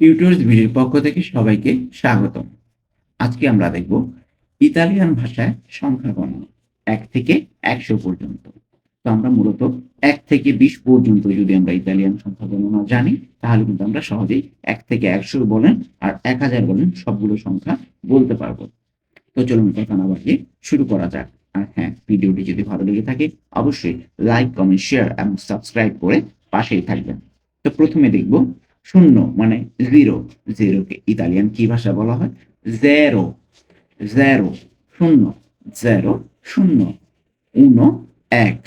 টিউটোর্স ভিডিওর পক্ষ থেকে সবাইকে স্বাগতম। আজকে আমরা দেখব ইতালিয়ান ভাষায় সংখ্যা গণনা এক থেকে একশো পর্যন্ত। তো আমরা মূলত এক থেকে বিশ পর্যন্ত যদি আমরা ইতালিয়ান সংখ্যা গণনা জানি, তাহলে কিন্তু আমরা সহজেই এক থেকে একশো বলেন আর এক হাজার বলেন সবগুলো সংখ্যা বলতে পারব। তো চলুন কথা না বাড়িয়ে শুরু করা যাক। আর হ্যাঁ ভিডিওটি যদি ভালো লেগে থাকে, অবশ্যই লাইক, কমেন্ট, শেয়ার এবং সাবস্ক্রাইব করে পাশেই থাকবেন। তো প্রথমে দেখব শূন্য মানে জিরো জিরোকে ইতালিয়ান কি ভাষা বলা হয়? জেরো জেরো শূন্য জেরো শূন্য উনো এক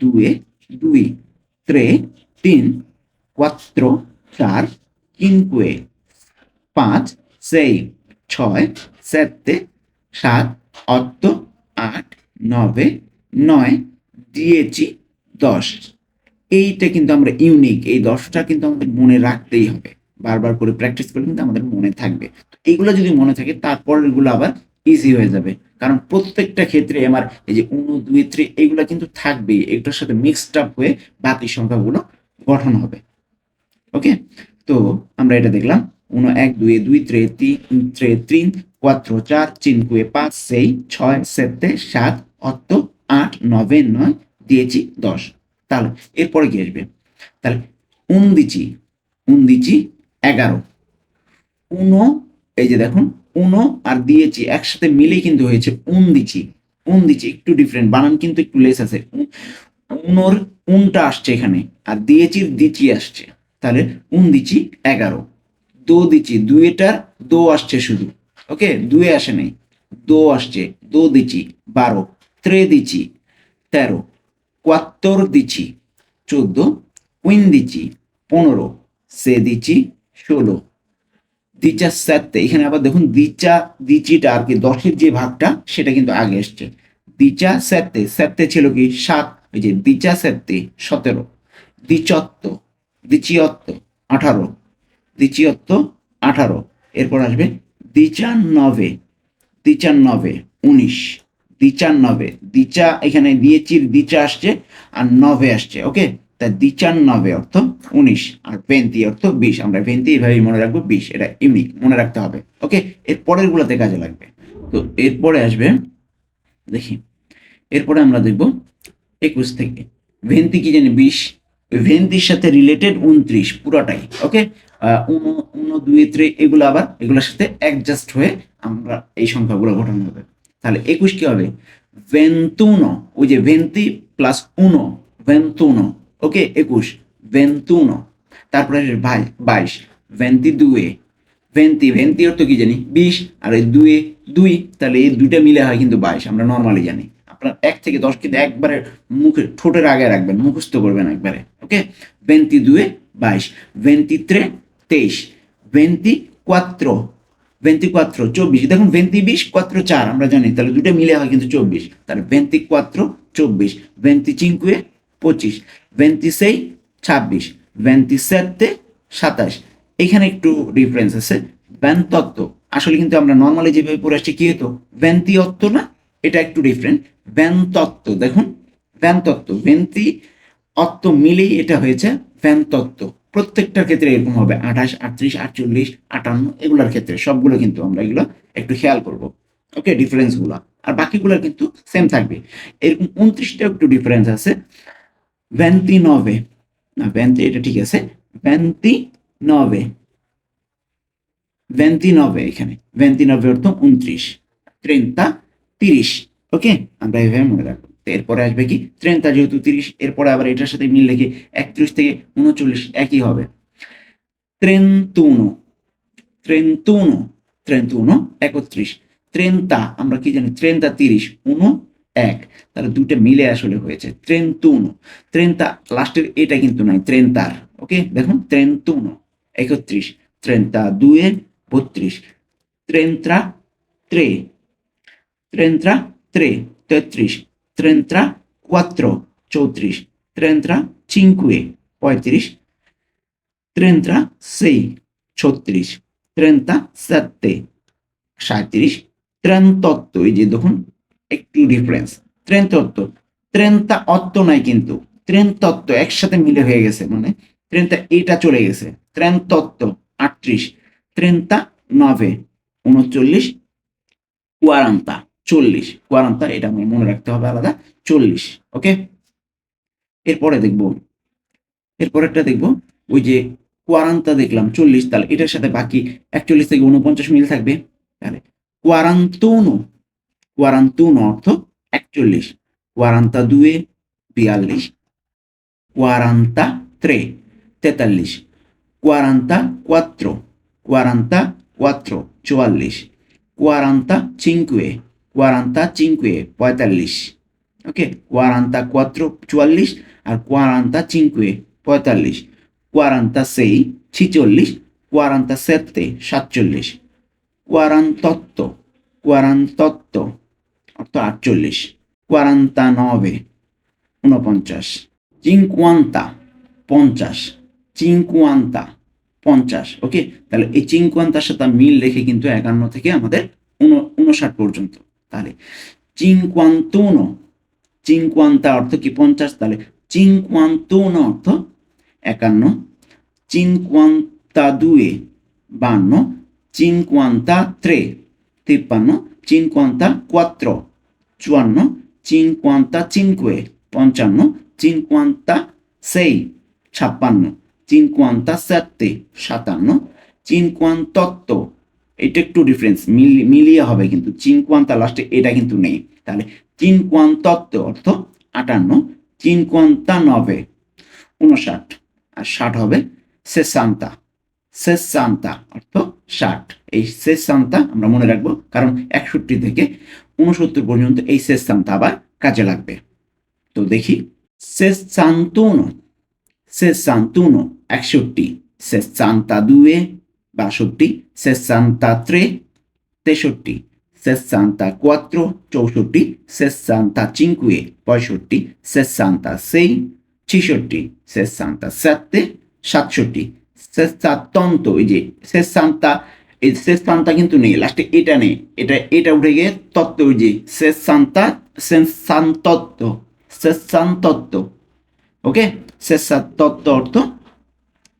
দুয়ে দুই ত্রে তিন, quattro, চার, cinque, পাঁচ সেই ছয়, sette, সাত অত আট নবে নয় দিয়েছি দশ। এইটা কিন্তু আমরা ইউনিক এই দশটা কিন্তু আমাদের মনে রাখতেই হবে। বারবার করে প্র্যাকটিস করলে কিন্তু আমাদের মনে থাকবে। এইগুলো যদি মনে থাকে তারপর এগুলো আবার ইজি হয়ে যাবে। কারণ প্রত্যেকটা ক্ষেত্রে আমার এই যে উনো দুই থ্রি এগুলো কিন্তু থাকবেই। এটার সাথে মিক্সড আপ হয়ে বাকি সংখ্যাগুলো গঠন হবে। ওকে তো আমরা এটা দেখলাম। উনো এক, দুই দুই ত্রে তিন ত্রে তিন cuatro চার, cinque, পাঁচ সেই ছয়, সেতে, সাত অত আট নবে নয়, দিয়েছি দশ। তাহলে এরপরে কি আসবে? তাহলে উনদিচি উনদিচি এগারো। উনো, এই যে দেখুন, উনো আর দিয়েছি একসাথে মিলে কিন্তু হয়েছে উনদিচি। উনদিচি একটু ডিফারেন্ট বানান কিন্তু একটু লেস আছে। উন- উনোর উনটা আসছে এখানে আর দিয়েচির দিচি আসছে। তাহলে উনদিচি এগারো। দো দিচি দুয়েটার দো আসছে শুধু। ওকে? দুয়ে আসে নাই। দো আসছে, দো দিচি বারো, ত্রে দিচি তেরো। কোয়াত্তর দিচি চোদ্দ কুইন্দিচি পনেরো, সে দিচি ষোলো। দিচা সাতে, এখানে আবার দেখুন দিচা দিচিটা আর কি দশের যে ভাগটা, সেটা কিন্তু আগে এসছে। দিচা সাতে সাতে ছিল কি সাত ওই যে দিচা সাতে সতেরো দ্বিচত্ব দ্বিচিয়ত্ব আঠারো দ্বিচিয়ত্ব আঠারো। এরপর আসবে দ্বিচান্নবে দ্বিচান্নবে উনিশ। দ্বিচান্নবে দিচা এখানে দিয়েচির দিচা আসছে আর নবে আসছে, ওকে? তা দ্বিচান্নবে অর্থ উনিশ আর ভেন্তি অর্থ বিশ। আমরা ভেন্তি এইভাবেই মনে রাখব, বিশ, এটা ইউনিক মনে রাখতে হবে, ওকে? এর পরের গুলোতে কাজে লাগবে। তো এরপরে আসবে, দেখি, এরপরে আমরা দেখব একুশ থেকে। ভেন্তি কি জানি বিশ? ভেন্তির সাথে রিলেটেড উনত্রিশ, পুরোটাই, ওকে? উনো উনো দুই ত্রে, এগুলো আবার, এগুলোর সাথে অ্যাডজাস্ট হয়ে আমরা এই সংখ্যাগুলো গঠন হবে তাহলে একুশ কি হবে? ভেন্তুনো ওই যে ভেন্তি প্লাস উনো ভেন্তুনো ওকে একুশ ভেন্তুনো তারপরে ভাই, বাইশ ভেন্তি দুয়ে ভেন্তি ভেন্তি অর্থ কি জানি? বিশ, আর এই দুয়ে দুই, তাহলে এই দুইটা মিলে হয় কিন্তু বাইশ, আমরা নর্মালি জানি। আপনার এক থেকে দশ কিন্তু একবারে মুখে ঠোঁটের আগে রাখবেন, মুখস্থ করবেন একবারে ওকে ভেন্তি দুয়ে বাইশ ভেন্তি ত্রে তেইশ ভেন্তি কোয়াত্রো ভেন্তি কোয়াত্রো চব্বিশ। দেখুন ভেন্তি বিশ কোয়াত্রো চার, আমরা জানি। তাহলে দুটো মিলে হয় কিন্তু চব্বিশ। তাহলে ভেন্তি কোয়াত্রো চব্বিশ। ভেন্তি চিঙ্কুয়ে পঁচিশ। ভেন্তি সেই ছাব্বিশ। ভেন্তি সেতে সাতাশ। এখানে একটু ডিফারেন্স আছে। ভ্যানতত্ত্ব আসলে কিন্তু আমরা নর্মালি যেভাবে পড়ে আসছি, কি হতো? ভ্যান্তি অত্ত না? এটা একটু ডিফারেন্ট ভ্যানতত্ত্ব দেখুন। ভ্যানতত্ত্ব ভেন্তি অত্ত মিলেই এটা হয়েছে। ভ্যানতত্ত্ব প্রত্যেকটার ক্ষেত্রে এরকম হবে। আঠাশ, আটত্রিশ, আটচল্লিশ, আটান্ন, এগুলোর ক্ষেত্রে সবগুলো কিন্তু আমরা এগুলো একটু খেয়াল করব। ওকে ডিফারেন্সগুলো আর বাকিগুলো কিন্তু সেম থাকবে। এরকম উনত্রিশটা একটু ডিফারেন্স আছে। ভ্যান্তি নবে। না, ভ্যান্তি এটা ঠিক আছে। ভ্যান্তি নবে। ভ্যান্তি নবে এখানে। ভ্যান্তি নবে অর্থ উনত্রিশ। ত্রেন্তা তিরিশ। ওকে, আমরা এভাবে মনে রাখব। এরপরে আসবে কি? ত্রেন্তা যেহেতু তিরিশ, এরপরে আবার এটার সাথে মিল রেখে একত্রিশ থেকে উনচল্লিশ একই হবে। ত্রেন্তুনো ত্রেন্তুনো ত্রেন্তুনো একত্রিশ। ত্রেন্তা, আমরা কি জানি? ত্রেন্তা তিরিশ, উনো এক। তাহলে দুটো মিলে আসলে হয়েছে। ত্রেন্তুনো, ত্রেন্তা, লাস্টের এটা কিন্তু নাই ত্রেন্তার। ওকে? দেখুন, ত্রেন্তুনো একত্রিশ, ত্রেন্তা দুয়ে বত্রিশ। ত্রেন্ত্রা ত্রে ত্রেন্ত্রা ত্রে, তেত্রিশ। ত্রেন্ত্রা কোয়াত্র চৌত্রিশ ত্রেন্ত্রা চিঙ্কুয়ে পঁয়ত্রিশ ত্রেন্ত্রা সেই ছত্রিশ ত্রেন্তা সাতে সাঁত্রিশ ত্রেন্তত্ব এই যে দেখুন, একটু ডিফারেন্স ত্রেন্তত্ব ত্রেন্তা অত্ত নাই কিন্তু। ত্রেন তত্ত্ব একসাথে মিলে হয়ে গেছে মানে ত্রেনটা এটা চলে গেছে। ত্রেন তত্ত্ব আটত্রিশ। ত্রেন্তা নভে উনচল্লিশ। কোয়ারান্তা চল্লিশ। কোয়ারান্তা এটা আমার মনে রাখতে হবে আলাদা, চল্লিশ, ওকে? এরপরে দেখব, এরপরেরটা দেখব, ওই যে কোয়ারান্তা দেখলাম, চল্লিশ, তাহলে এটার সাথে বাকি একচল্লিশ থেকে উনপঞ্চাশ মিল থাকবে। তাহলে কোয়ারান্তুনো কোয়ারান্তুনো অর্থ একচল্লিশ, কোয়ারান্তা দুয়ে বিয়াল্লিশ, কোয়ারান্তা ত্রে তেতাল্লিশ, কোয়ারান্তা কোয়াত্র কোয়ারান্তা কোয়াত্র চুয়াল্লিশ 45 45 45 ওকে 44 44 আর 45 45 46 46 47 47 48 48 অর্থাৎ 48 49 49 50 50 50 50 ওকে তাহলে এই 50 এর সাথে মিল রেখে কিন্তু 51 থেকে আমাদের 59 পর্যন্ত তাহলে চিঙ্কুয়ান্তুনো চিঙ্কুয়ান্তা অর্থ কি পঞ্চাশ? তাহলে চিঙ্কুয়ান্তুনো অর্থ একান্ন চিনকুয়ান্তা দুয়ে বান্ন চিনকুয়ান্তা ত্রে তিপ্পান্ন চিনকুয়ান্তা কোয়াত্র চুয়ান্ন চিনকুয়ান্তা চিনকুয়ে পঞ্চান্ন চিনকুয়ান্তা সেই ছাপ্পান্ন চিনকুয়ান্তা সেত্তে সাতান্ন চিনকুয়ান্তত্ব এটা একটু ডিফারেন্স মিলিয়ে হবে কিন্তু। চিনকুয়ান্তা লাস্টে এটা কিন্তু নেই। তাহলে চিনকুয়ান্তত্ব অর্থ আটান্ন চিনকুয়ান্তা নবে উনষাট আর ষাট হবে সেসান্তা সেসান্তা অর্থ ষাট। এই সেসান্তা আমরা মনে রাখব, কারণ একষট্টি থেকে উনসত্তর পর্যন্ত এই সেসান্তা আবার কাজে লাগবে। তো দেখি। সেসান্তুনো সেসান্তুনো একষট্টি। সেসান্তা দুয়ে বাষট্টি সেসান্তা ত্রে, তেষট্টি সেসান্তা কোয়াত্রো চৌষট্টি সেসান্তা চিঙ্কুয়ে পঁয়ষট্টি সেসান্তা সেই, ছিষট্টি সেসান্তা সাতে সাতষট্টি সেসাতন্ত এই যে সেসান্তা এই সেসান্তা কিন্তু নেই লাস্টে এটা নেই, এটা এটা উঠে গিয়ে তত্ত্ব, ওই যে সেসান্তা সেসান্তত্ব সেসান্তত্ব ওকে সেসাতত্ব অর্থ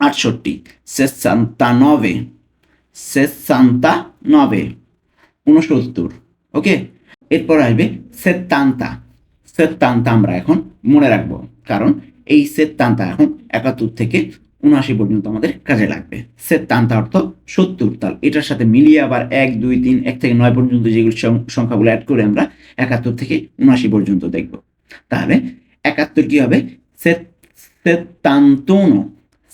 আটষট্টি। সেসান্তা নবে সেসান্তা নবে উনসত্তর। ওকে? এরপর আসবে সেতান্তা সেতান্তা আমরা এখন মনে রাখব। কারণ এই সেতান্তা এখন একাত্তর থেকে উনআশি পর্যন্ত আমাদের কাজে লাগবে। সেতান্তা অর্থ সত্তর। তাল এটার সাথে মিলিয়ে আবার এক, দুই, তিন, এক থেকে নয় পর্যন্ত যেগুলো সংখ্যাগুলো অ্যাড করে আমরা একাত্তর থেকে উনআশি পর্যন্ত দেখব। তাহলে একাত্তর কি হবে? সেতান্তনো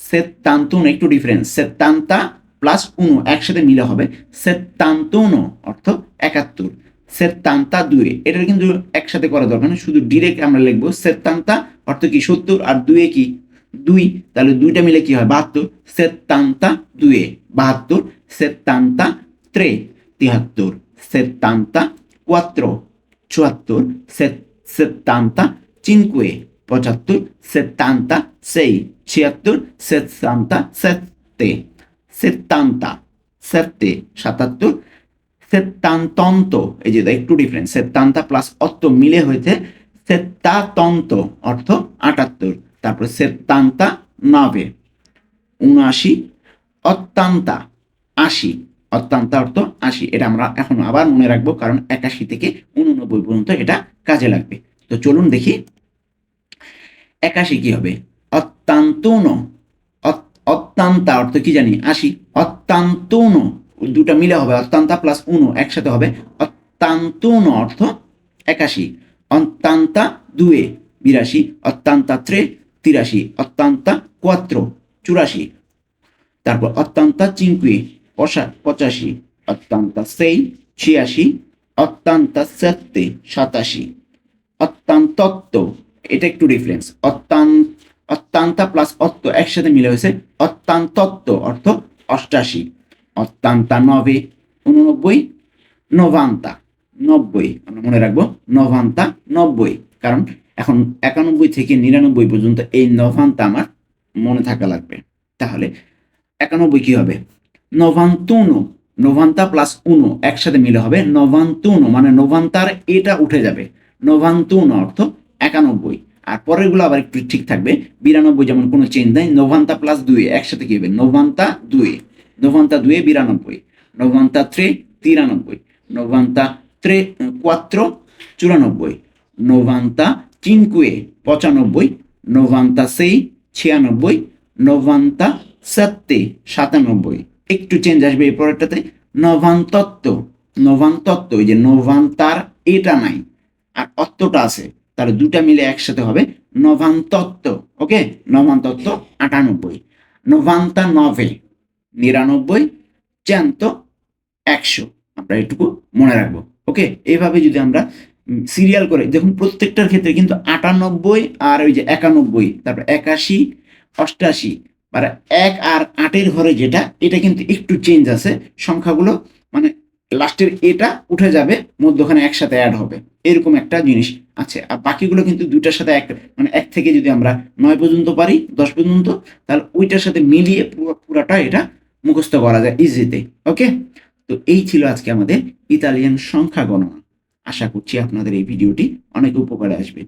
সেতান্তনো একটু ডিফারেন্স সেতান্তা প্লাস উনো, একসাথে মিলে হবে। সেতান্তনো অর্থ একাত্তর সেতান্তা দুয়ে। এটা কিন্তু একসাথে করা দরকার না, শুধু ডিরেক্ট আমরা লিখব সেতান্তা অর্থ কি সত্তর আর দুয়ে কি দুই, তাহলে দুইটা মিলে কি হয়? বাহাত্তর সেতান্তা দুয়ে, বাহাত্তর সেতান্তা ত্রে, তিহাত্তর সেতান্তা কোয়াত্র চুয়াত্তর সেতান্তা চিনকুয়ে। পঁচাত্তর সেতান্তা সেই, ছিয়াত্তর সেতান্তা সেত্তে সেতান্তা সেত্তে সাতাত্তর। সেতান্তন্ত এই যে একটু ডিফারেন্স সেতান্তা প্লাস অত্ত মিলে হয়েছে সেতাতন্ত অর্থ আটাত্তর। তারপরে সেতান্তা নবে, উনআশি অত্যান্তা আশি। অত্যান্তা অর্থ আশি, এটা আমরা এখন আবার মনে রাখব, কারণ একাশি থেকে উননব্বই পর্যন্ত এটা কাজে লাগবে। তো চলুন দেখি একাশি কি হবে? অত্যান্তন অত্যান্তা অর্থ কি জানি? আশি। অত্যান্তন দুটা মিলে হবে। অত্যান্তা প্লাস উনো একসাথে হবে। অত্যান্তন অর্থ একাশি। অত্যান্তা দুয়ে বিরাশি। অত্যান্তা ত্রে তিরাশি। অত্যান্তা কোয়াত্র চুরাশি। তারপর অত্যান্তা চিঙ্কুই পঁচাশি। অত্যান্তা সেই ছিয়াশি। অত্যান্তা সত্তে সাতাশি। অত্যান্তত্ব এটা একটু ডিফারেন্স অত্যান্ত অত্যান্তা প্লাস অত্ত একসাথে মিলে হয়েছে। অত্যান্তত্ব অর্থ অষ্টাশি। অত্যান্তা নবে, উননব্বই, নবান্তা নব্বই। আমরা মনে রাখব নভান্তা নব্বই। কারণ এখন একানব্বই থেকে নিরানব্বই পর্যন্ত এই নভান্তা আমার মনে থাকা লাগবে। তাহলে একানব্বই কি হবে? নভান্তুনো নভান্তা প্লাস উনো একসাথে মিলে হবে। নভান্তুনো মানে নভান্তার এটা উঠে যাবে। নভান্তুনো অর্থ একানব্বই। আর পরেরগুলো আবার একটু ঠিক থাকবে। বিরানব্বই যেমন কোনো চেঞ্জ নেই নভান্তা প্লাস দুই, একসাথে কি হবে? নভান্তা দুই। নভন্তা দুয়ে বিরানব্বই। নভন্তা ত্রে তিরানব্বই। নভন্তা ত্রে কোয়াত্র চুরানব্বই। নভান্তা চিনকুয়ে পঁচানব্বই। নভান্তা সেই ছিয়ানব্বই। নভান্তা সত্তে সাতানব্বই। একটু চেঞ্জ আসবে এই পরেরটাতে। নভান্তত্ব নভান্তত্ব ওই যে নভান্তার এটা নাই। আর অত্তটা আছে। তার দুটা মিলে একসাথে হবে নভান্তত্ব ওকে নভান্তত্ব আটানব্বই, নভান্তা নভে নিরানব্বই, চ্যান্ত একশো, আমরা এটুকু মনে রাখব ওকে এইভাবে যদি আমরা সিরিয়াল করে, দেখুন প্রত্যেকটার ক্ষেত্রে কিন্তু আটানব্বই আর ওই যে একানব্বই, তারপর একাশি, অষ্টাশি, আর এক আর আটের ঘরে যেটা, এটা কিন্তু একটু চেঞ্জ আছে, সংখ্যাগুলো মানে লাস্টের এটা উঠে যাবে, মধ্যখানে একসাথে অ্যাড হবে। এরকম একটা জিনিস আছে। আর বাকিগুলো কিন্তু দুইটার সাথে এক মানে এক থেকে যদি আমরা নয় পর্যন্ত পারি, দশ পর্যন্ত, তাহলে ওইটার সাথে মিলিয়ে পুরো, পুরাটা এটা মুখস্থ করা যায় ইজিতে ওকে তো এই ছিল আজকে আমাদের ইতালিয়ান সংখ্যা গণনা। আশা করছি আপনাদের এই ভিডিওটি অনেক উপকারে আসবে।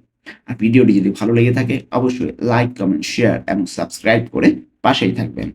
আর ভিডিওটি যদি ভালো লেগে থাকে, অবশ্যই লাইক কমেন্ট শেয়ার এবং সাবস্ক্রাইব করে পাশেই থাকবেন।